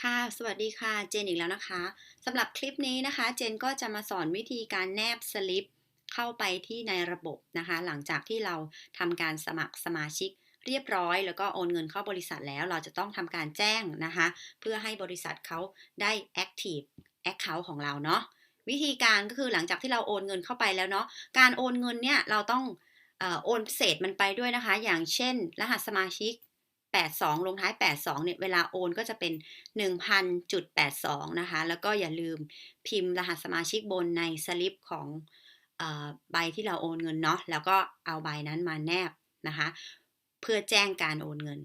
ค่ะ สวัสดีค่ะ เจนอีกแล้วนะคะสำหรับคลิปนี้นะคะ เจนก็จะมาสอนวิธีการแนบสลิปเข้าไปที่ในระบบนะคะ หลังจากที่เราทำการสมัครสมาชิกเรียบร้อย แล้วก็โอนเงินเข้าบริษัทแล้ว เราจะต้องทำการแจ้งนะคะ เพื่อให้บริษัทเขาได้ active account ของเราเนาะ วิธีการก็คือหลังจากที่เราโอนเงินเข้าไปแล้วเนาะ การโอนเงินเนี่ยเราต้องเออโอนเศษมันไปด้วยนะคะ อย่างเช่น รหัสสมาชิก 82 ลงท้าย 82 เนี่ย เวลาโอนก็จะเป็น 1,000.82 นะคะ แล้วก็อย่าลืมพิมพ์รหัสสมาชิกบนในสลิปของอใบที่เราโอนเงินเนาะ แล้วก็เอาใบนั้นมาแนบนะคะ เพื่อแจ้งการโอนเงิน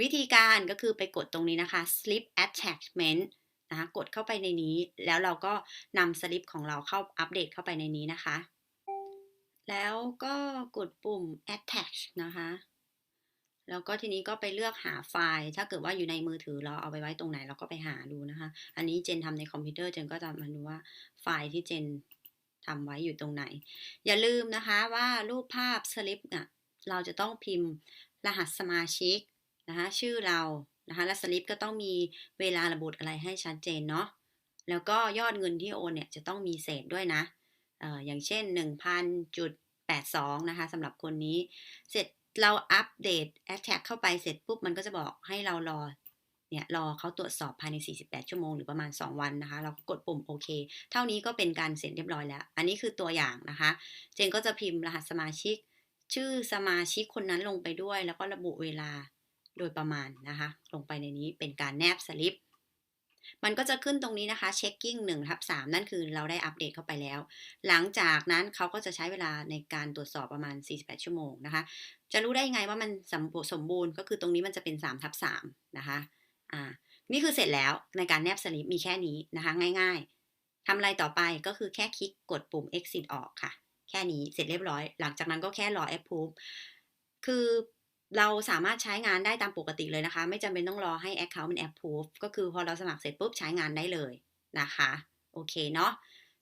วิธีการก็คือไปกดตรงนี้นะคะ slip attachment นะคะ กดเข้าไปในนี้ แล้วเราก็นำสลิปของเราเข้าอัปเดตเข้าไปในนี้นะคะ แล้วก็กดปุ่ม attach นะคะ แล้วก็ทีนี้ก็ไปเลือกหาไฟล์ ถ้าเกิดว่าอยู่ในมือถือเราเอาไปไว้ตรงไหนเราก็ไปหาดูนะคะ อันนี้เจนทำในคอมพิวเตอร์เจนก็จะมาดูว่าไฟล์ที่เจนทำไว้อยู่ตรงไหน อย่าลืมนะคะว่ารูปภาพสลิปเนี่ยเราจะต้องพิมพ์รหัสสมาชิกนะคะชื่อเรานะคะและสลิปก็ต้องมีเวลาระบุอะไรให้ชัดเจนเนาะแล้วก็ยอดเงินที่โอนเนี่ยจะต้องมีเศษด้วยนะอออย่างเช่น 1,000.82 นะคะสำหรับคนนี้เสร็จ เราอัปเดต a t t a g เข้าไปเสร็จปุ๊บ มันก็จะบอกให้เรารอเนี่ยรอเขาตรวจสอบภายใน 48 ชั่วโมง หรือประมาณ 2 วันนะคะ เราก็กดปุ่มโอเค เท่านี้ก็เป็นการเสร็จเรียบร้อยแล้ว อันนี้คือตัวอย่างนะคะ เจนก็จะพิมพ์รหัสสมาชิก ชื่อสมาชิกคนนั้นลงไปด้วย แล้วก็ระบุเวลาโดยประมาณนะคะ ลงไปในนี้เป็นการแนบสลิป มันก็จะขึ้นตรงนี้นะคะ checking 1ทับ3นั่นคือเราได้อัปเดตเข้าไปแล้ว หลังจากนั้นเขาก็จะใช้เวลาในการตรวจสอบประมาณ 48 ชั่วโมงนะคะ จะรู้ได้ยังไงว่ามันสมบูรณ์ก็คือตรงนี้มันจะเป็น3ทับ3นะคะอ่านี่คือเสร็จแล้วในการแนบสลิปมีแค่นี้นะคะง่ายๆทำอะไรต่อไปก็คือแค่คลิกกดปุ่ม exit ออกค่ะ แค่นี้เสร็จเรียบร้อย หลังจากนั้นก็แค่รอ approve คือ เราสามารถใช้งานได้ตามปกติเลยนะคะ ไม่จำเป็นต้องรอให้ Account มัน approve ก็คือพอเราสมัครเสร็จปุ๊บใช้งานได้เลยนะคะ โอเคเนาะ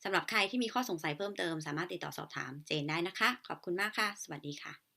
สำหรับใครที่มีข้อสงสัยเพิ่มเติม สามารถติดต่อสอบถามเจนได้นะคะ ขอบคุณมากค่ะ สวัสดีค่ะ